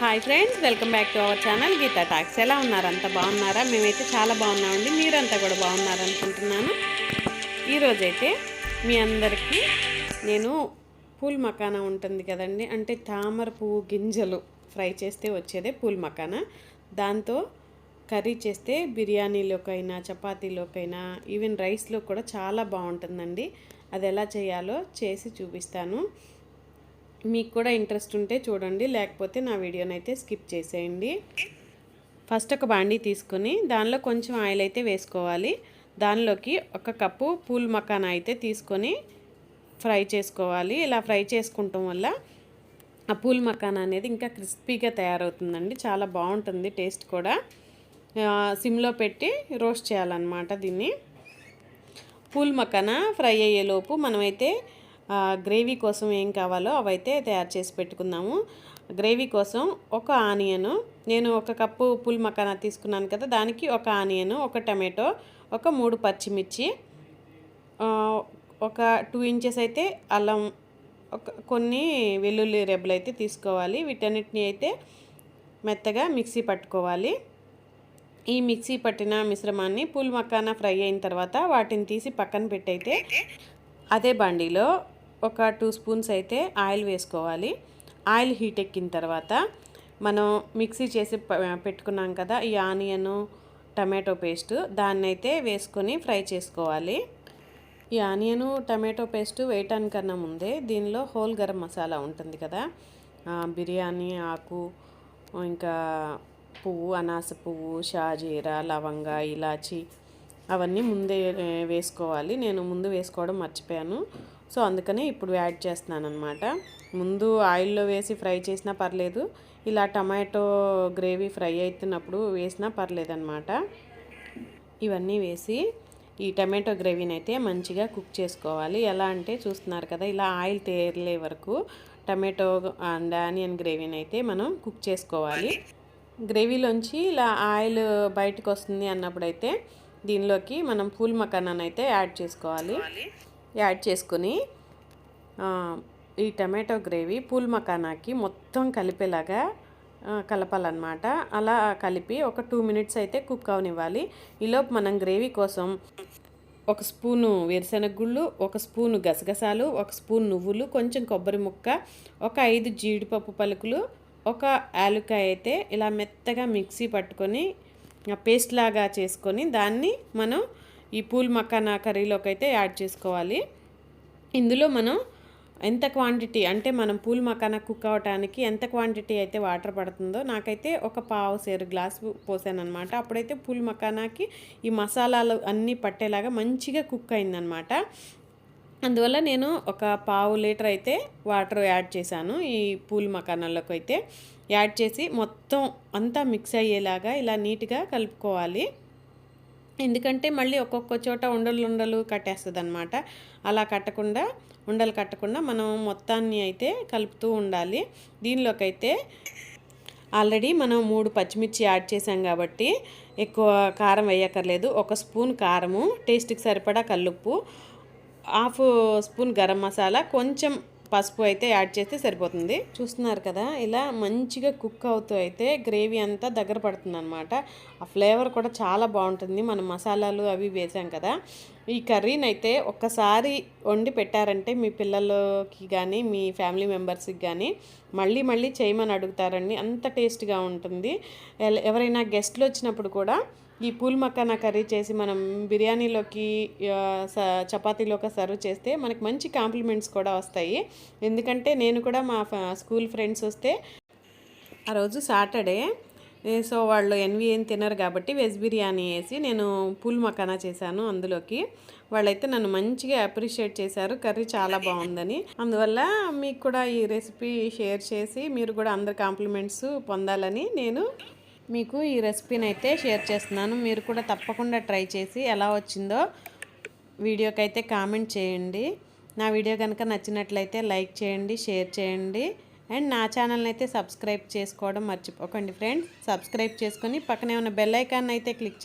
Hi friends welcome back to our channel Geeta talks ఎలా ఉన్నారు? బాగున్నారా? మేమైతే చాలా బాగున్నామండి. మీరంతా కూడా బాగున్నారు అనుకుంటున్నాను ఈరోజైతే మీ అందరికీ నేను పూల్ మకానా ఉంటుంది కదండి. అంటే తామర పువ్వు గింజలు ఫ్రై చేస్తే వచ్చేదే పూల్ మకానా. దాంతో కర్రీ చేస్తే బిర్యానీలోకైనా చపాతీలోకైనా ఈవెన్ రైస్లో కూడా చాలా బాగుంటుందండి. అది ఎలా చేయాలో చేసి చూపిస్తాను. మీకు కూడా ఇంట్రెస్ట్ ఉంటే చూడండి లేకపోతే నా వీడియోని అయితే స్కిప్ చేసేయండి. ఫస్ట్ ఒక బాండీ తీసుకొని దానిలో కొంచెం ఆయిల్ అయితే వేసుకోవాలి. దానిలోకి ఒక కప్పు పూల్ మకానా అయితే తీసుకొని ఫ్రై చేసుకోవాలి. ఇలా ఫ్రై చేసుకుంటాం వల్ల ఆ పూల్ మకానా అనేది ఇంకా క్రిస్పీగా తయారవుతుందండి. చాలా బాగుంటుంది టేస్ట్ కూడా. సిమ్లో పెట్టి రోస్ట్ చేయాలన్నమాట దీన్ని. పూల్ మక్కన ఫ్రై అయ్యేలోపు మనమైతే గ్రేవీ కోసం ఏం కావాలో అవైతే తయారు చేసి పెట్టుకుందాము. గ్రేవీ కోసం ఒక ఆనియను నేను ఒక కప్పు పుల్ మకానా తీసుకున్నాను కదా దానికి ఒక ఆనియను ఒక టమాటో ఒక మూడు పచ్చిమిర్చి ఒక టూ ఇంచెస్ అయితే అల్లం ఒక కొన్ని వెల్లుల్లి రెబ్బలు అయితే తీసుకోవాలి. వీటన్నిటిని అయితే మెత్తగా మిక్సీ పట్టుకోవాలి. ఈ మిక్సీ పట్టిన మిశ్రమాన్ని పూల్ మక్కానా ఫ్రై అయిన తర్వాత వాటిని తీసి పక్కన పెట్టయితే అదే బండిలో ఒక టూ స్పూన్స్ అయితే ఆయిల్ వేసుకోవాలి. ఆయిల్ హీట్ ఎక్కిన తర్వాత మనం మిక్సీ చేసి పెట్టుకున్నాం కదా ఈ ఆనియను టమాటో పేస్ట్ దాన్ని అయితే వేసుకొని ఫ్రై చేసుకోవాలి. ఈ ఆనియను టమాటో పేస్ట్ వేయటానికన్నా ముందే దీనిలో హోల్ గరం మసాలా ఉంటుంది కదా బిర్యానీ ఆకు ఇంకా పువ్వు అనాస పువ్వు షాజీరా లవంగ ఇలాచి అవన్నీ ముందే వేసుకోవాలి. నేను ముందు వేసుకోవడం మర్చిపోయాను. సో అందుకనే ఇప్పుడు యాడ్ చేస్తున్నాను అనమాట ముందు ఆయిల్లో వేసి ఫ్రై చేసినా పర్లేదు ఇలా టమాటో గ్రేవీ ఫ్రై అవుతున్నప్పుడు వేసినా పర్లేదన్నమాట. ఇవన్నీ వేసి ఈ టమాటో గ్రేవీని అయితే మంచిగా కుక్ చేసుకోవాలి. ఎలా అంటే చూస్తున్నారు కదా ఇలా ఆయిల్ తేరలే వరకు టమాటో అండ్ ఆనియన్ గ్రేవీని అయితే మనం కుక్ చేసుకోవాలి. గ్రేవీలోంచి ఇలా ఆయిల్ బయటకు వస్తుంది అన్నప్పుడైతే దీనిలోకి మనం పూల్ మకానాన్ని అయితే యాడ్ చేసుకోవాలి. యాడ్ చేసుకుని ఈ టమాటో గ్రేవీ పూల్ మకానాకి మొత్తం కలిపేలాగా కలపాలన్నమాట. అలా కలిపి ఒక టూ మినిట్స్ అయితే కుక్ అవనివ్వాలి. ఈలోపు మనం గ్రేవీ కోసం ఒక స్పూను వేరుశెనగ గుళ్ళు ఒక స్పూను గసగసాలు ఒక స్పూన్ నువ్వులు కొంచెం కొబ్బరి ముక్క ఒక ఐదు జీడిపప్పు పలుకులు ఒక యాలుకాయ అయితే ఇలా మెత్తగా మిక్సీ పట్టుకొని పేస్ట్ లాగా చేసుకొని దాన్ని మనం ఈ పూల్ మక్కానా కర్రీలోకి అయితే యాడ్ చేసుకోవాలి. ఇందులో మనం ఎంత క్వాంటిటీ అంటే మనం పూల్ మకానా కుక్ అవటానికి ఎంత క్వాంటిటీ అయితే వాటర్ పడుతుందో నాకైతే ఒక పావు సేరు గ్లాస్ పోసాను అనమాట అప్పుడైతే పూల్ మకానాకి ఈ మసాలాలు అన్నీ పట్టేలాగా మంచిగా కుక్ అయిందనమాట అందువల్ల నేను ఒక పావు లీటర్ అయితే వాటర్ యాడ్ చేశాను ఈ పూల్ మకానాల్లోకి అయితే. యాడ్ చేసి మొత్తం అంతా మిక్స్ అయ్యేలాగా ఇలా నీట్గా కలుపుకోవాలి. ఎందుకంటే మళ్ళీ ఒక్కొక్క చోట ఉండలు ఉండలు కట్టేస్తుంది అనమాట అలా కట్టకుండా ఉండలు కట్టకుండా మనం మొత్తాన్ని అయితే కలుపుతూ ఉండాలి. దీనిలోకైతే ఆల్రెడీ మనం మూడు పచ్చిమిర్చి యాడ్ చేసాం కాబట్టి ఎక్కువ కారం వేయక్కర్లేదు. ఒక స్పూన్ కారము టేస్ట్కి సరిపడా కల్లుప్పు హాఫ్ స్పూన్ గరం మసాలా కొంచెం పసుపు అయితే యాడ్ చేస్తే సరిపోతుంది. చూస్తున్నారు కదా ఇలా మంచిగా కుక్ అవుతూ అయితే గ్రేవీ అంతా దగ్గర పడుతుంది అనమాట ఆ ఫ్లేవర్ కూడా చాలా బాగుంటుంది. మనం మసాలాలు అవి వేసాం కదా ఈ కర్రీని అయితే ఒక్కసారి వండి పెట్టారంటే మీ పిల్లలకి కానీ మీ ఫ్యామిలీ మెంబర్స్కి కానీ మళ్ళీ మళ్ళీ చేయమని అడుగుతారండి. అంత టేస్ట్గా ఉంటుంది. ఎవరైనా గెస్ట్లు వచ్చినప్పుడు కూడా ఈ పూల్ మక్కానా కర్రీ చేసి మనం బిర్యానీలోకి చపాతీలోకి సర్వ్ చేస్తే మనకి మంచి కాంప్లిమెంట్స్ కూడా వస్తాయి. ఎందుకంటే నేను కూడా మా స్కూల్ ఫ్రెండ్స్ వస్తే ఆ రోజు సాటర్డే సో వాళ్ళు ఎన్వి ఏం తినరు కాబట్టి వెజ్ బిర్యానీ వేసి నేను పూల్ మకానా చేశాను అందులోకి. వాళ్ళైతే నన్ను మంచిగా అప్రిషియేట్ చేశారు కర్రీ చాలా బాగుందని. అందువల్ల మీకు కూడా ఈ రెసిపీ షేర్ చేసి మీరు కూడా అందరి కాంప్లిమెంట్స్ పొందాలని నేను మీకు ఈ రెసిపీని అయితే షేర్ చేస్తున్నాను. మీరు కూడా తప్పకుండా ట్రై చేసి ఎలా వచ్చిందో వీడియోకి అయితే కామెంట్ చేయండి. నా వీడియో కనుక నచ్చినట్లయితే లైక్ చేయండి షేర్ చేయండి. అండ్ నా ఛానల్ని అయితే సబ్స్క్రైబ్ చేసుకోవడం మర్చిపోకండి ఫ్రెండ్స్. సబ్స్క్రైబ్ చేసుకొని పక్కనే ఉన్న బెల్ ఐకాన్ అయితే క్లిక్ చేయండి.